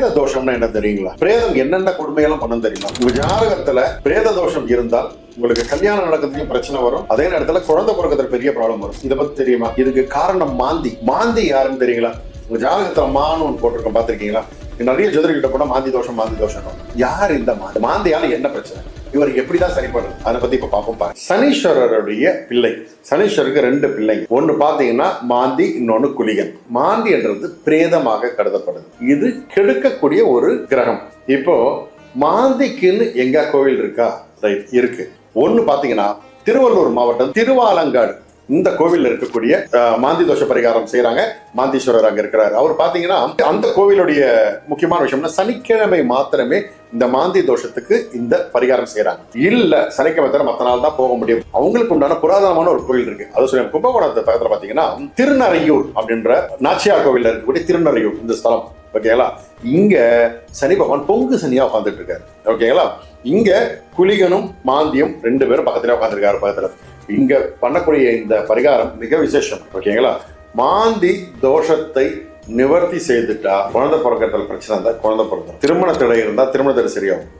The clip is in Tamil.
பிரேத தோஷம்னா என்ன தெரியுங்களா? பிரேதம் என்னென்ன கொடுமையெல்லாம் பண்ணும் தெரியுமா? உங்க ஜாதகத்துல பிரேத தோஷம் இருந்தால் உங்களுக்கு கல்யாணம் நடக்கிறதுலயும் பிரச்சனை வரும். அதே நேரத்துல குழந்தை பிறக்கிறதுல பெரிய ப்ராப்ளம் வரும். இதை பத்தி தெரியுமா? இதுக்கு காரணம் மாந்தி. மாந்தி யாருன்னு தெரியுங்களா? உங்க ஜாதகத்துல மானுன்னு போட்டிருக்கோம் பாத்திருக்கீங்களா நிறைய ஜோதிடர்கிட்ட போனா மாந்தி தோஷம் மாந்தி தோஷம் யார் இந்த மாந்தி? மாந்தியால என்ன பிரச்சனை? இவருக்கு எப்படிதான் சரி அதை பத்தி இப்ப பார்ப்போம் பாருங்க. சனீஸ்வரருடைய பிள்ளை. சனீஸ்வருக்கு ரெண்டு பிள்ளைங்க ஒன்னு பாத்தீங்கன்னா மாந்தி இன்னொன்னு குளிகன். மாந்தி என்றது பிரேதமாக கருதப்படுது. இது கெடுக்கக்கூடிய ஒரு கிரகம். இப்போ மாந்திக்குன்னு எங்க கோவில் இருக்கா? ரைட் இருக்கு. ஒன்னு பாத்தீங்கன்னா திருவள்ளூர் மாவட்டம் திருவாலங்காடு. இந்த கோவிலில் இருக்கக்கூடிய மாந்தி தோஷ பரிகாரம் செய்யறாங்க மாந்தீஸ்வரர் அங்க இருக்கிறார். அவர் பாத்தீங்கன்னா அந்த கோவிலுடைய முக்கியமான விஷயம்னா சனிக்கிழமை மாத்திரமே இந்த மாந்தி தோஷத்துக்கு இந்த பரிகாரம் செய்யறாங்க இல்ல சனிக்கிழமை தவிர மத்த நாள் தான் போக முடியும். அவங்களுக்கு உண்டான புராதனமான ஒரு கோவில் இருக்கு. அது சொல்லி கும்பகோணத்தை பக்கத்துல பாத்தீங்கன்னா திருநறையூர் அப்படின்ற நாச்சியார் கோவில்ல இருக்கக்கூடிய திருநறையூர் இந்த ஸ்தலம். ஓகேங்களா இங்க சனி பகவான் பொங்கு சனியா உட்காந்துட்டு இருக்காரு. ஓகேங்களா இங்க குளிகனும் மாந்தியும் ரெண்டு பேரும் பக்கத்துல உட்காந்துருக்காரு பக்கத்துல. இங்க பண்ணக்கூடிய இந்த பரிகாரம் மிக விசேஷம். ஓகேங்களா? மாந்தி தோஷத்தை நிவர்த்தி செய்துட்டா குழந்தை பிறக்கிறதுல பிரச்சனை இருந்தால் குழந்தை பிறந்தோம் திருமண தடை இருந்தால் திருமண தடை சரியாகும்.